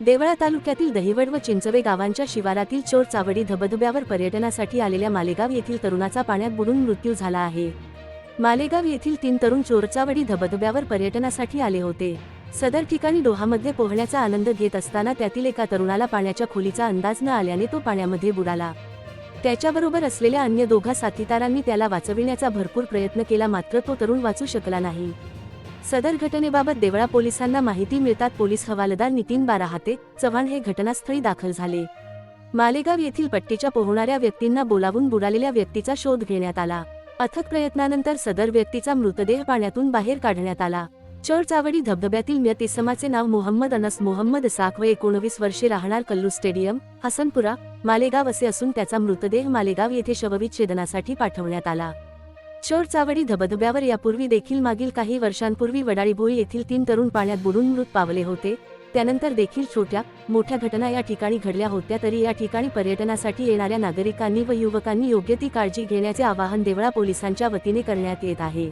देवळा तालुक्यातील दहिवड व चिंचवे गावांच्या शिवारातील चोर चावडी धबधब्यावर पर्यटनासाठी आलेल्या मालेगाव येथील तरुणाचा पाण्यात बुडून मृत्यू झाला आहे. मालेगाव येथील तीन तरुण चोरचावडी धबधब्यावर पर्यटनासाठी आले होते. सदर ठिकाणी डोहामध्ये पोहण्याचा आनंद घेत असताना त्यातील एका तरुणाला पाण्याच्या खोलीचा अंदाज न आल्याने तो पाण्यामध्ये बुडाला. त्याच्याबरोबर असलेल्या अन्य दोघा साथीदारांनी त्याला वाचविण्याचा भरपूर प्रयत्न केला मात्र तो तरुण वाचू शकला नाही. सदर घटनेबाबत देवळा पोलिसांना माहिती मिळतात पोलीस हवालदार नितीन बाराहाते चव्हाण हे घटनास्थळी दाखल झाले. मालेगाव येथील पट्टीच्या पोहणाऱ्या व्यक्तींना बोलावून बुडालेल्या व्यक्तीचा शोध घेण्यात आला. अथक प्रयत्नानंतर सदर व्यक्तीचा मृतदेह पाण्यातून बाहेर काढण्यात आला. चोर धबधब्यातील म्यत इसमाचे नाव मोहम्मद अनस मोहम्मद साख व एकोणवीस वर्षे राहणार कल्लू स्टेडियम हसनपुरा मालेगाव असे असून त्याचा मृतदेह मालेगाव येथे शवविच्छेदनासाठी पाठवण्यात आला. चोर चावडी धबधब्यावर यापूर्वी देखील मागील काही वर्षांपूर्वी वडाळीभोई येथील तीन तरुण पाण्यात बुडून मृत पावले होते. त्यानंतर देखील छोट्या मोठ्या घटना या ठिकाणी घडल्या होत्या तरी या ठिकाणी पर्यटनासाठी येणाऱ्या नागरिकांनी व युवकांनी योग्य ती काळजी घेण्याचे आवाहन देवळा पोलिसांच्या वतीने करण्यात येत आहे.